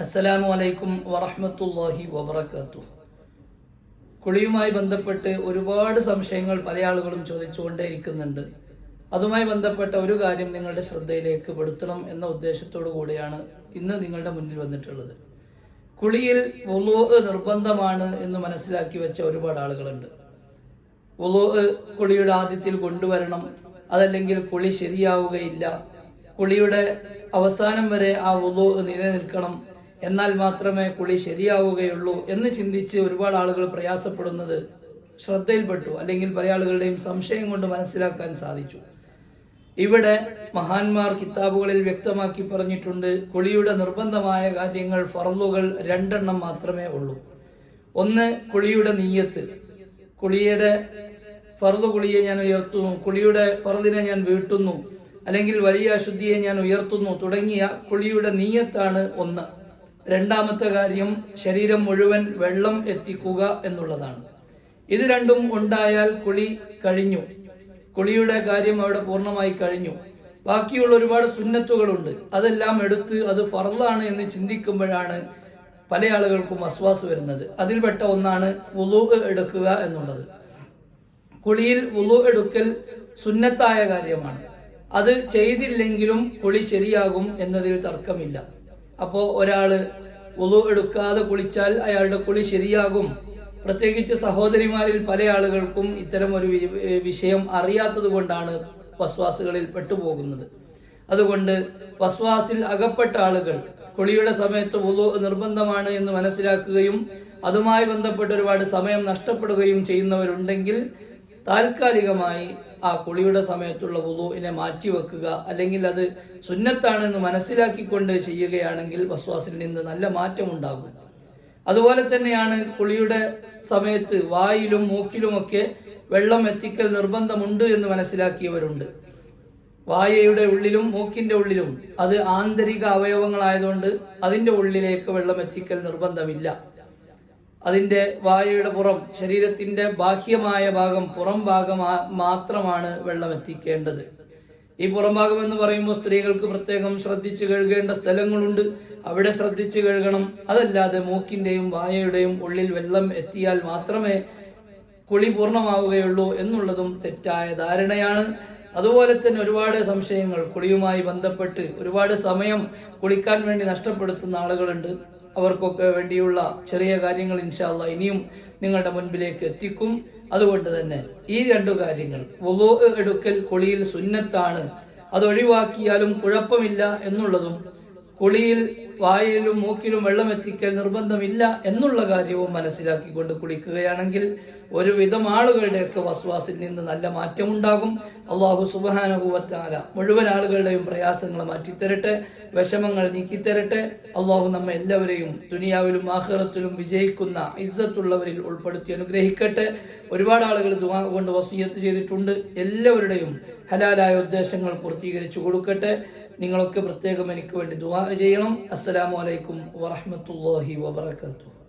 അസ്സലാമു അലൈക്കും വറഹമത്തല്ലാഹി വബർക്കാത്തു കുളിയുമായി ബന്ധപ്പെട്ട് ഒരുപാട് സംശയങ്ങൾ പല ആളുകളും ചോദിച്ചുകൊണ്ടേയിരിക്കുന്നുണ്ട്. അതുമായി ബന്ധപ്പെട്ട ഒരു കാര്യം നിങ്ങളുടെ ശ്രദ്ധയിലേക്ക് പെടുത്തണം എന്ന ഉദ്ദേശത്തോടു കൂടിയാണ് ഇന്ന് നിങ്ങളുടെ മുന്നിൽ വന്നിട്ടുള്ളത്. കുളിയിൽ വുളൂ നിർബന്ധമാണ് എന്ന് മനസ്സിലാക്കി വെച്ച ഒരുപാട് ആളുകളുണ്ട്. വുളൂ കുളിയുടെ ആദ്യത്തിൽ കൊണ്ടുവരണം അതല്ലെങ്കിൽ കുളി ശരിയാവുകയില്ല. കുളിയുടെ അവസാനം വരെ ആ വുളൂ നിലനിൽക്കണം എന്നാൽ മാത്രമേ കുളി ശരിയാവുകയുള്ളൂ എന്ന് ചിന്തിച്ച് ഒരുപാട് ആളുകൾ പ്രയാസപ്പെടുന്നത് ശ്രദ്ധയിൽപ്പെട്ടു അല്ലെങ്കിൽ പല ആളുകളുടെയും സംശയം കൊണ്ട് മനസ്സിലാക്കാൻ സാധിച്ചു. ഇവിടെ മഹാന്മാർ കിതാബുകളിൽ വ്യക്തമാക്കി പറഞ്ഞിട്ടുണ്ട് കുളിയുടെ നിർബന്ധമായ കാര്യങ്ങൾ ഫറലുകൾ രണ്ടെണ്ണം മാത്രമേ ഉള്ളൂ. ഒന്ന് കുളിയുടെ നീയത്ത്. കുളിയുടെ ഫർദ് കുളിയെ ഞാൻ ഉയർത്തുന്നു കുളിയുടെ ഫർദിനെ ഞാൻ വീട്ടുന്നു അല്ലെങ്കിൽ വലിയ അശുദ്ധിയെ ഞാൻ ഉയർത്തുന്നു തുടങ്ങിയ കുളിയുടെ നീയത്താണ് ഒന്ന്. രണ്ടാമത്തെ കാര്യം ശരീരം മുഴുവൻ വെള്ളം എത്തിക്കുക എന്നുള്ളതാണ്. ഇത് രണ്ടും ഉണ്ടായാൽ കുളി കഴിഞ്ഞു. കുളിയുടെ കാര്യം അവിടെ പൂർണമായി കഴിഞ്ഞു. ബാക്കിയുള്ള ഒരുപാട് സുന്നത്തുകളുണ്ട്. അതെല്ലാം എടുത്ത് അത് ഫറലാണ് എന്ന് ചിന്തിക്കുമ്പോഴാണ് പല ആളുകൾക്കും അസ്വാസ് വരുന്നത്. അതിൽപ്പെട്ട ഒന്നാണ് വുളു എടുക്കുക എന്നുള്ളത്. കുളിയിൽ വുളു എടുക്കൽ സുന്നത്തായ കാര്യമാണ്. അത് ചെയ്തില്ലെങ്കിലും കുളി ശരിയാകും എന്നതിൽ തർക്കമില്ല. അപ്പോൾ ഒരാൾ വുളു എടുക്കാതെ കുളിച്ചാൽ അയാളുടെ കുളി ശരിയാകും. പ്രത്യേകിച്ച് സഹോദരിമാരിൽ പല ആളുകൾക്കും ഇത്തരം ഒരു വിഷയം അറിയാത്തത് കൊണ്ടാണ് വസ്വാസുകളിൽ പെട്ടുപോകുന്നത്. അതുകൊണ്ട് വസ്വാസിൽ അകപ്പെട്ട ആളുകൾ കുളിയുടെ സമയത്ത് ഉളു നിർബന്ധമാണ് എന്ന് മനസ്സിലാക്കുകയും അതുമായി ബന്ധപ്പെട്ട് ഒരുപാട് സമയം നഷ്ടപ്പെടുകയും ചെയ്യുന്നവരുണ്ടെങ്കിൽ താൽക്കാലികമായി ആ കുളിയുടെ സമയത്തുള്ള വുളുവിനെ മാറ്റിവെക്കുക അല്ലെങ്കിൽ അത് സുന്നത്താണെന്ന് മനസ്സിലാക്കിക്കൊണ്ട് ചെയ്യുകയാണെങ്കിൽ വസ്വാസിൽ നിന്ന് നല്ല മാറ്റമുണ്ടാകും. അതുപോലെ തന്നെയാണ് കുളിയുടെ സമയത്ത് വായിലും മൂക്കിലുമൊക്കെ വെള്ളം എത്തിക്കൽ നിർബന്ധമുണ്ട് എന്ന് മനസ്സിലാക്കിയവരുണ്ട്. വായയുടെ ഉള്ളിലും മൂക്കിന്റെ ഉള്ളിലും അത് ആന്തരിക അവയവങ്ങളായതുകൊണ്ട് അതിന്റെ ഉള്ളിലേക്ക് വെള്ളം എത്തിക്കൽ നിർബന്ധമില്ല. അതിന്റെ വായയുടെ പുറം ശരീരത്തിന്റെ ബാഹ്യമായ ഭാഗം പുറം ഭാഗം മാത്രമാണ് വെള്ളം എത്തിക്കേണ്ടത് ഈ പുറം ഭാഗം എന്ന് പറയുമ്പോൾ സ്ത്രീകൾക്ക് പ്രത്യേകം ശ്രദ്ധിച്ചു കഴുകേണ്ട സ്ഥലങ്ങളുണ്ട്. അവിടെ ശ്രദ്ധിച്ചു കഴുകണം. അതല്ലാതെ മൂക്കിന്റെയും വായയുടെയും ഉള്ളിൽ വെള്ളം എത്തിയാൽ മാത്രമേ കുളി പൂർണമാവുകയുള്ളൂ എന്നുള്ളതും തെറ്റായ ധാരണയാണ്. അതുപോലെ തന്നെ ഒരുപാട് സംശയങ്ങൾ കുളിയുമായി ബന്ധപ്പെട്ട് ഒരുപാട് സമയം കുളിക്കാൻ വേണ്ടി നഷ്ടപ്പെടുത്തുന്ന ആളുകളുണ്ട്. അവർക്കൊക്കെ വേണ്ടിയുള്ള ചെറിയ കാര്യങ്ങൾ ഇൻഷാല്ല ഇനിയും നിങ്ങളുടെ മുൻപിലേക്ക് എത്തിക്കും. അതുകൊണ്ട് തന്നെ ഈ രണ്ടു കാര്യങ്ങൾ വുളൂ എടുക്കൽ കൊളിയിൽ സുന്നത്താണ്. അത് ഒഴിവാക്കിയാലും കുഴപ്പമില്ല എന്നുള്ളതും കുളിയിൽ വായിലും മൂക്കിലും വെള്ളം എത്തിക്കൽ നിർബന്ധമില്ല എന്നുള്ള കാര്യവും മനസ്സിലാക്കിക്കൊണ്ട് കുളിക്കുകയാണെങ്കിൽ ഒരുവിധം ആളുകളുടെയൊക്കെ വസ്വാസിൽ നിന്ന് നല്ല മാറ്റമുണ്ടാകും. അള്ളാഹു സുബാനുഭവത്താല മുഴുവൻ ആളുകളുടെയും പ്രയാസങ്ങൾ മാറ്റിത്തരട്ടെ വിഷമങ്ങൾ നീക്കിത്തരട്ടെ. അള്ളാഹു നമ്മെ എല്ലാവരെയും ദുനിയാവിലും ആഹ്റത്തിലും വിജയിക്കുന്ന ഇസ്സത്തുള്ളവരിൽ ഉൾപ്പെടുത്തി അനുഗ്രഹിക്കട്ടെ. ഒരുപാട് ആളുകൾ കൊണ്ട് വസീയത്ത് ചെയ്തിട്ടുണ്ട്. എല്ലാവരുടെയും ഹലാലായ ഉദ്ദേശങ്ങൾ പൂർത്തീകരിച്ചു കൊടുക്കട്ടെ. നിങ്ങളൊക്കെ പ്രത്യേകം എനിക്ക് വേണ്ടി ദുവാ ചെയ്യണം. അസ്സലാമു അലൈക്കും വറഹ്മത്തുള്ളാഹി വബറകാതുഹു.